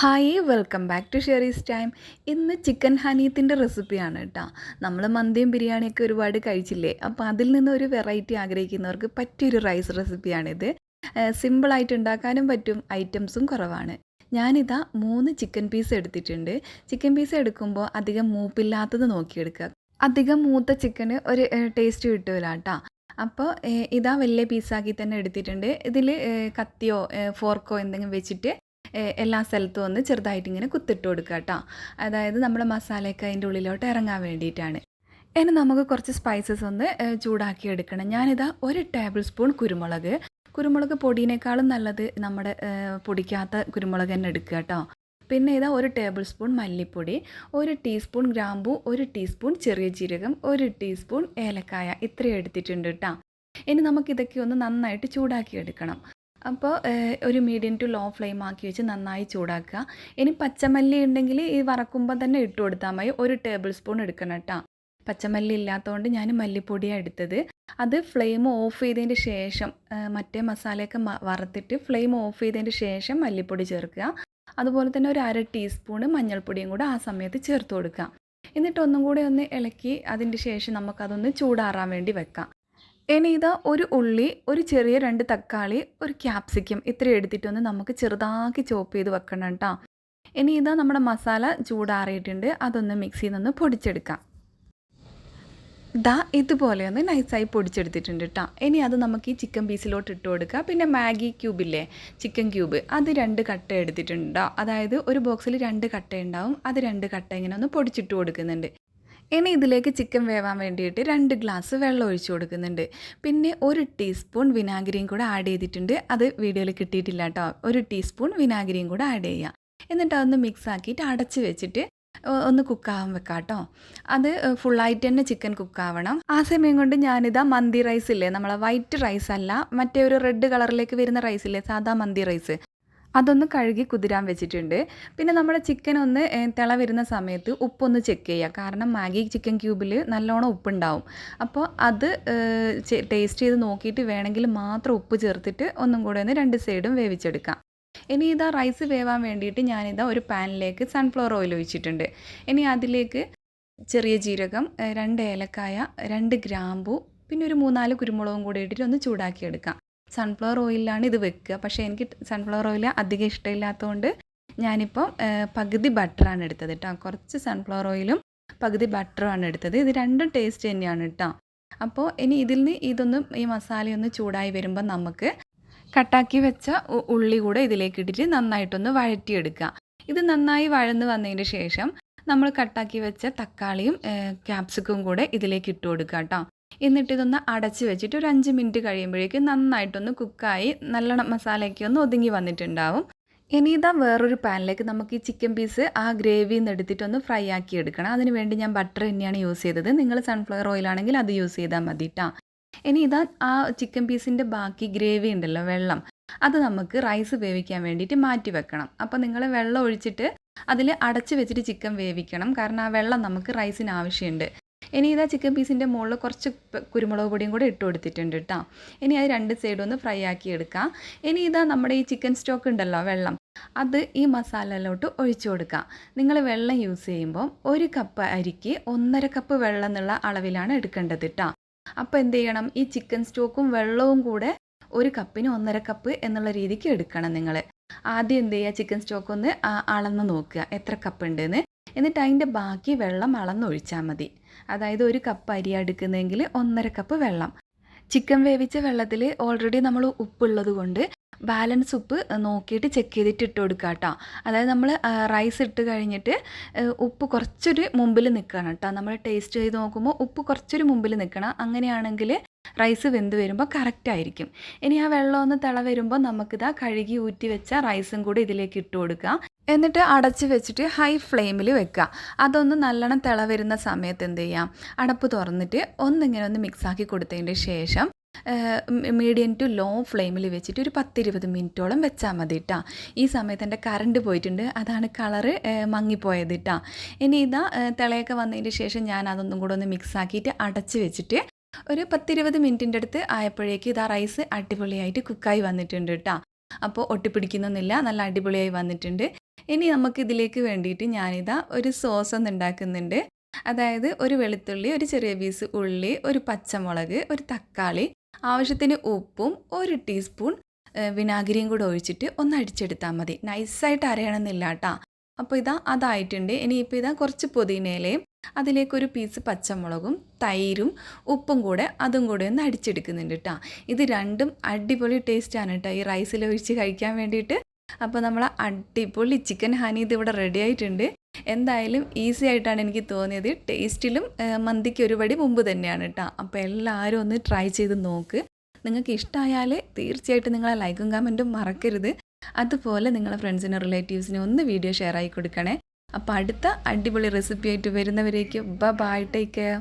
Hi welcome back to Sherry's time. ഇന്ന് chicken ഹനീത്തിന്റെ റെസിപ്പിയാണ് കേട്ടോ. നമ്മൾ മന്തിയും ബിരിയാണിയൊക്കെ ഒരുപാട് കഴിച്ചില്ലേ? അപ്പോൾ അതിൽ നിന്ന് ഒരു വെറൈറ്റി ആഗ്രഹിക്കുന്നവർക്ക് പറ്റിയൊരു റൈസ് റെസിപ്പിയാണിത്. സിമ്പിളായിട്ട് ഉണ്ടാക്കാനും പറ്റും ഐറ്റംസും കുറവാണ്. ഞാനിതാ മൂന്ന് ചിക്കൻ പീസ് എടുത്തിട്ടുണ്ട്. ചിക്കൻ പീസ് എടുക്കുമ്പോൾ അധികം മൂപ്പില്ലാത്തത് നോക്കിയെടുക്കുക. അധികം മൂത്ത ചിക്കന് ഒരു ടേസ്റ്റ് കിട്ടില്ല കേട്ടോ. അപ്പോൾ ഇതാ വലിയ പീസാക്കി തന്നെ എടുത്തിട്ടുണ്ട്. ഇതിൽ കത്തിയോ ഫോർക്കോ എന്തെങ്കിലും വെച്ചിട്ട് എല്ലാ സ്ഥലത്തും ഒന്ന് ചെറുതായിട്ട് ഇങ്ങനെ കുത്തിട്ട് കൊടുക്കുക കേട്ടോ. അതായത് നമ്മുടെ മസാലയൊക്കെ അതിന്റെ ഉള്ളിലോട്ട് ഇറങ്ങാൻ വേണ്ടിയിട്ടാണ്. ഇനി നമുക്ക് കുറച്ച് സ്പൈസസ് ഒന്ന് ചൂടാക്കി എടുക്കണം. ഞാനിതാ ഒരു ടേബിൾ സ്പൂൺ കുരുമുളക്. കുരുമുളക് പൊടിയേക്കാളും നല്ലത് നമ്മുടെ പൊടിക്കാത്ത കുരുമുളക് തന്നെ എടുക്കുക കേട്ടോ. പിന്നെ ഇതാ ഒരു ടേബിൾ സ്പൂൺ മല്ലിപ്പൊടി ഒരു ടീസ്പൂൺ ഗ്രാമ്പു ഒരു ടീസ്പൂൺ ചെറിയ ജീരകം ഒരു ടീസ്പൂൺ ഏലക്കായ. ഇത്രയും എടുത്തിട്ടുണ്ട് കേട്ടോ. ഇനി നമുക്കിതൊക്കെ ഒന്ന് നന്നായിട്ട് ചൂടാക്കി എടുക്കണം. അപ്പോൾ ഒരു മീഡിയം ടു ലോ ഫ്ലെയിം ആക്കി വെച്ച് നന്നായി ചൂടാക്കുക. ഇനി പച്ചമല്ലി ഉണ്ടെങ്കിൽ ഈ വറക്കുമ്പോൾ തന്നെ ഇട്ട് കൊടുത്താൽ മതി. ഒരു ടേബിൾ സ്പൂൺ എടുക്കണം കേട്ടോ. പച്ചമല്ലി ഇല്ലാത്തതുകൊണ്ട് ഞാൻ മല്ലിപ്പൊടിയാണ് എടുത്തത്. അത് ഫ്ലെയിം ഓഫ് ചെയ്തതിന് ശേഷം മറ്റേ മസാലയൊക്കെ വറുത്തിട്ട് ഫ്ലെയിം ഓഫ് ചെയ്തതിന് ശേഷം മല്ലിപ്പൊടി ചേർക്കുക. അതുപോലെ തന്നെ ഒരു അര ടീസ്പൂണ് മഞ്ഞൾപ്പൊടിയും കൂടെ ആ സമയത്ത് ചേർത്ത് കൊടുക്കുക. എന്നിട്ട് ഒന്നും കൂടെ ഒന്ന് ഇളക്കി അതിന്റെ ശേഷം നമുക്കതൊന്ന് ചൂടാറാൻ വേണ്ടി വെക്കാം. ഇനി ഇതാ ഒരു ഉള്ളി ഒരു ചെറിയ രണ്ട് തക്കാളി ഒരു ക്യാപ്സിക്കം ഇത്രയും എടുത്തിട്ടൊന്ന് നമുക്ക് ചെറുതാക്കി ചോപ്പ് ചെയ്ത് വെക്കണം കേട്ടോ ഇനി ഇതാ നമ്മുടെ മസാല ചൂടാറിയിട്ടുണ്ട്. അതൊന്ന് മിക്സിയിൽ നിന്ന് പൊടിച്ചെടുക്കാം. ദാ ഇതുപോലെ ഒന്ന് നൈസായി പൊടിച്ചെടുത്തിട്ടുണ്ട് കേട്ടോ ഇനി അത് നമുക്ക് ഈ ചിക്കൻ പീസിലോട്ട് ഇട്ട് കൊടുക്കുക പിന്നെ മാഗി ക്യൂബില്ലേ ചിക്കൻ ക്യൂബ് അത് രണ്ട് കട്ട എടുത്തിട്ടുണ്ടോ അതായത് ഒരു ബോക്സിൽ രണ്ട് കട്ട ഉണ്ടാവും. അത് രണ്ട് കട്ട ഇങ്ങനെ ഒന്ന് പൊടിച്ചിട്ട് കൊടുക്കുന്നുണ്ട്. ഇനി ഇതിലേക്ക് ചിക്കൻ വേവാൻ വേണ്ടിയിട്ട് രണ്ട് ഗ്ലാസ് വെള്ളം ഒഴിച്ചു കൊടുക്കുന്നുണ്ട്. പിന്നെ ഒരു ടീസ്പൂൺ വിനാഗിരിയും കൂടെ ആഡ് ചെയ്തിട്ടുണ്ട്. അത് വീഡിയോയിൽ കിട്ടിയിട്ടില്ല കേട്ടോ ഒരു ടീസ്പൂൺ വിനാഗിരിയും കൂടെ ആഡ് ചെയ്യുക എന്നിട്ട് അതൊന്ന് മിക്സ് ആക്കിയിട്ട് അടച്ച് വെച്ചിട്ട് ഒന്ന് കുക്കാവാൻ വെക്കാം കേട്ടോ അത് ഫുള്ളായിട്ട് തന്നെ ചിക്കൻ കുക്കാവണം ആ സമയം കൊണ്ട് ഞാനിതാ മന്തി റൈസ് ഇല്ലേ? നമ്മളെ വൈറ്റ് റൈസ് അല്ല മറ്റേ ഒരു റെഡ് കളറിലേക്ക് വരുന്ന റൈസ് ഇല്ലേ? സാധാ മന്തി റൈസ് അതൊന്ന് കഴുകി കുതിരാൻ വെച്ചിട്ടുണ്ട്. പിന്നെ നമ്മുടെ ചിക്കൻ ഒന്ന് തിള വരുന്ന സമയത്ത് ഉപ്പൊന്ന് ചെക്ക് ചെയ്യുക. കാരണം മാഗി ചിക്കൻ ക്യൂബിൽ നല്ലോണം ഉപ്പുണ്ടാവും. അപ്പോൾ അത് ടേസ്റ്റ് ചെയ്ത് നോക്കിയിട്ട് വേണമെങ്കിൽ മാത്രം ഉപ്പ് ചേർത്തിട്ട് ഒന്നും കൂടെ ഒന്ന് രണ്ട് സൈഡും വേവിച്ചെടുക്കാം. ഇനി ഇതാ റൈസ് വേവാൻ വേണ്ടിയിട്ട് ഞാനിതാ ഒരു പാനിലേക്ക് സൺഫ്ലവർ ഓയിൽ ഒഴിച്ചിട്ടുണ്ട്. ഇനി അതിലേക്ക് ചെറിയ ജീരകം രണ്ട് ഏലക്കായ രണ്ട് ഗ്രാമ്പു പിന്നെ ഒരു മൂന്നാൽ കുരുമുളകും കൂടി ഇട്ടിട്ട് ഒന്ന് ചൂടാക്കിയെടുക്കാം. സൺഫ്ലവർ ഓയിലാണ് ഇത് വെക്കുക. പക്ഷേ എനിക്ക് സൺഫ്ലവർ ഓയിൽ അധികം ഇഷ്ടമില്ലാത്തതുകൊണ്ട് ഞാനിപ്പോൾ പകുതി ബട്ടറാണ് എടുത്തത് കേട്ടോ. കുറച്ച് സൺഫ്ലവർ ഓയിലും പകുതി ബട്ടറുമാണ് എടുത്തത്. ഇത് രണ്ടും ടേസ്റ്റ് തന്നെയാണ് കേട്ടോ. അപ്പോൾ ഇനി ഇതിൽ നിന്ന് ഇതൊന്നും ഈ മസാലയൊന്ന് ചൂടായി വരുമ്പോൾ നമുക്ക് കട്ടാക്കി വെച്ച ഉള്ളി കൂടെ ഇതിലേക്ക് ഇട്ടിട്ട് നന്നായിട്ടൊന്ന് വഴറ്റിയെടുക്കുക. ഇത് നന്നായി വഴന്ന് വന്നതിന് ശേഷം നമ്മൾ കട്ടാക്കി വെച്ച തക്കാളിയും ക്യാപ്സിക്കും കൂടെ ഇതിലേക്ക് ഇട്ട് കൊടുക്കുക കേട്ടോ. എന്നിട്ട് ഇതൊന്ന് അടച്ച് വെച്ചിട്ട് ഒരു അഞ്ച് മിനിറ്റ് കഴിയുമ്പോഴേക്കും നന്നായിട്ടൊന്ന് കുക്കായി നല്ലോണം മസാലയൊക്കെ ഒന്ന് ഒതുങ്ങി വന്നിട്ടുണ്ടാവും. ഇനി ഇതാ വേറൊരു പാനിലേക്ക് നമുക്ക് ഈ ചിക്കൻ പീസ് ആ ഗ്രേവിയിൽ നിന്ന് എടുത്തിട്ടൊന്ന് ഫ്രൈ ആക്കി എടുക്കണം. അതിന് വേണ്ടി ഞാൻ ബട്ടർ തന്നെയാണ് യൂസ് ചെയ്തത്. നിങ്ങൾ സൺഫ്ലവർ ഓയിൽ ആണെങ്കിൽ അത് യൂസ് ചെയ്താൽ മതി കേട്ടോ ഇനി ഇതാ ആ ചിക്കൻ പീസിന്റെ ബാക്കി ഗ്രേവി ഉണ്ടല്ലോ വെള്ളം. അത് നമുക്ക് റൈസ് വേവിക്കാൻ വേണ്ടിയിട്ട് മാറ്റി വെക്കണം. അപ്പോൾ നിങ്ങൾ വെള്ളം ഒഴിച്ചിട്ട് അതിൽ അടച്ച് വെച്ചിട്ട് ചിക്കൻ വേവിക്കണം. കാരണം ആ വെള്ളം നമുക്ക് റൈസിന് ആവശ്യമുണ്ട്. ഇനി ഇതാ ചിക്കൻ പീസിന്റെ മുകളിൽ കുറച്ച് കുരുമുളക് പൊടിയും കൂടെ ഇട്ട് കൊടുത്തിട്ടുണ്ട് കേട്ടോ ഇനി അത് രണ്ട് സൈഡും ഒന്ന് ഫ്രൈ ആക്കി എടുക്കാം. ഇനി ഇതാ നമ്മുടെ ഈ ചിക്കൻ സ്റ്റോക്ക് ഉണ്ടല്ലോ വെള്ളം. അത് ഈ മസാലയിലോട്ട് ഒഴിച്ചു കൊടുക്കാം. നിങ്ങൾ വെള്ളം യൂസ് ചെയ്യുമ്പോൾ ഒരു കപ്പ് അരിക്ക് ഒന്നര കപ്പ് വെള്ളം എന്നുള്ള അളവിലാണ് എടുക്കേണ്ടത് കേട്ടോ അപ്പോൾ എന്ത് ചെയ്യണം? ഈ ചിക്കൻ സ്റ്റോക്കും വെള്ളവും കൂടെ ഒരു കപ്പിന് ഒന്നര കപ്പ് എന്നുള്ള രീതിക്ക് എടുക്കണം നിങ്ങൾ ആദ്യം എന്ത് ചെയ്യുക? ചിക്കൻ സ്റ്റോക്ക് ഒന്ന് അളന്ന് നോക്കുക. എത്ര കപ്പ് ഉണ്ടെന്ന്. എന്നിട്ട് അതിന്റെ ബാക്കി വെള്ളം അളന്നൊഴിച്ചാൽ മതി. അതായത് ഒരു കപ്പ് അരി എടുക്കുന്നതെങ്കിൽ ഒന്നര കപ്പ് വെള്ളം. ചിക്കൻ വേവിച്ച വെള്ളത്തിൽ ഓൾറെഡി നമ്മൾ ഉപ്പുള്ളത് കൊണ്ട് ബാലൻസ് ഉപ്പ് നോക്കിയിട്ട് ചെക്ക് ചെയ്തിട്ട് ഇട്ട് കൊടുക്കുക കേട്ടോ അതായത് നമ്മൾ റൈസ് ഇട്ട് കഴിഞ്ഞിട്ട് ഉപ്പ് കുറച്ചൊരു മുമ്പിൽ നിൽക്കണം കേട്ടോ നമ്മൾ ടേസ്റ്റ് ചെയ്ത് നോക്കുമ്പോൾ ഉപ്പ് കുറച്ചൊരു മുമ്പിൽ നിൽക്കണം. അങ്ങനെയാണെങ്കിൽ റൈസ് വെന്ത് വരുമ്പോൾ കറക്റ്റ് ആയിരിക്കും. ഇനി ആ വെള്ളം ഒന്ന് തിള വരുമ്പോൾ നമുക്കിതാ കഴുകി ഊറ്റി വെച്ച റൈസും കൂടി ഇതിലേക്ക് ഇട്ട് കൊടുക്കുക എന്നിട്ട് അടച്ച് വെച്ചിട്ട് ഹൈ ഫ്ലെയിമിൽ വെക്കുക. അതൊന്ന് നല്ലോണം തിള വരുന്ന സമയത്ത് എന്ത് ചെയ്യാം? അടപ്പ് തുറന്നിട്ട് ഒന്നിങ്ങനെ ഒന്ന് മിക്സാക്കി കൊടുത്തതിന്റെ ശേഷം മീഡിയം ടു ലോ ഫ്ലെയിമിൽ വെച്ചിട്ട് ഒരു പത്തിരുപത് മിനിറ്റോളം വെച്ചാൽ മതി കേട്ടോ ഈ സമയത്ത് എന്റെ കറണ്ട് പോയിട്ടുണ്ട്. അതാണ് കളറ് മങ്ങിപ്പോയത് കേട്ടോ ഇനി ഇതാ തിളയൊക്കെ വന്നതിന് ശേഷം ഞാൻ അതൊന്നും കൂടെ ഒന്ന് മിക്സാക്കിയിട്ട് അടച്ച് വെച്ചിട്ട് ഒരു പത്തിരുപത് മിനിറ്റിന്റെ അടുത്ത് ആയപ്പോഴേക്ക് ഇതാ റൈസ് അടിപൊളിയായിട്ട് കുക്കായി വന്നിട്ടുണ്ട് കേട്ടോ അപ്പോൾ ഒട്ടിപ്പിടിക്കുന്നൊന്നുമില്ല. നല്ല അടിപൊളിയായി വന്നിട്ടുണ്ട്. ഇനി നമുക്ക് ഇതിലേക്ക് വേണ്ടിയിട്ട് ഞാനിതാ ഒരു സോസ് ഒന്ന് ഉണ്ടാക്കുന്നുണ്ട്. അതായത് ഒരു വെളുത്തുള്ളി ഒരു ചെറിയ പീസ് ഉള്ളി ഒരു പച്ചമുളക് ഒരു തക്കാളി ആവശ്യത്തിന് ഉപ്പും ഒരു ടീസ്പൂൺ വിനാഗിരിയും കൂടെ ഒഴിച്ചിട്ട് ഒന്ന് അടിച്ചെടുത്താൽ മതി. നൈസായിട്ട് അരയണമെന്നില്ല കേട്ടോ അപ്പോൾ ഇതാ അതായിട്ടുണ്ട്. ഇനിയിപ്പോൾ ഇതാ കുറച്ച് പുതിനയിലയും അതിലേക്കൊരു പീസ് പച്ചമുളകും തൈരും ഉപ്പും കൂടെ അതും കൂടെ ഒന്ന് അടിച്ചെടുക്കുന്നുണ്ട് കേട്ടോ ഇത് രണ്ടും അടിപൊളി ടേസ്റ്റാണ് കേട്ടോ ഈ റൈസിൽ ഒഴിച്ച് കഴിക്കാൻ വേണ്ടിയിട്ട്. അപ്പോൾ നമ്മൾ അടിപൊളി ചിക്കൻ ഹണി ഇത് ഇവിടെ റെഡി ആയിട്ടുണ്ട്. എന്തായാലും ഈസി ആയിട്ടാണ് എനിക്ക് തോന്നിയത്. ടേസ്റ്റിലും മന്തിക്ക് ഒരുപടി മുമ്പ് തന്നെയാണ് കേട്ടോ അപ്പോൾ എല്ലാവരും ഒന്ന് ട്രൈ ചെയ്ത് നോക്ക്. നിങ്ങൾക്ക് ഇഷ്ടമായാൽ തീർച്ചയായിട്ടും നിങ്ങളെ ലൈക്കും കമന്റും മറക്കരുത്. അതുപോലെ നിങ്ങളെ ഫ്രണ്ട്സിനും റിലേറ്റീവ്സിനും ഒന്ന് വീഡിയോ ഷെയർ ആയി കൊടുക്കണേ. അപ്പോൾ അടുത്ത അടിപൊളി റെസിപ്പി ആയിട്ട് വരുന്നവരേക്ക് ബൈ ടേക്ക് കെയർ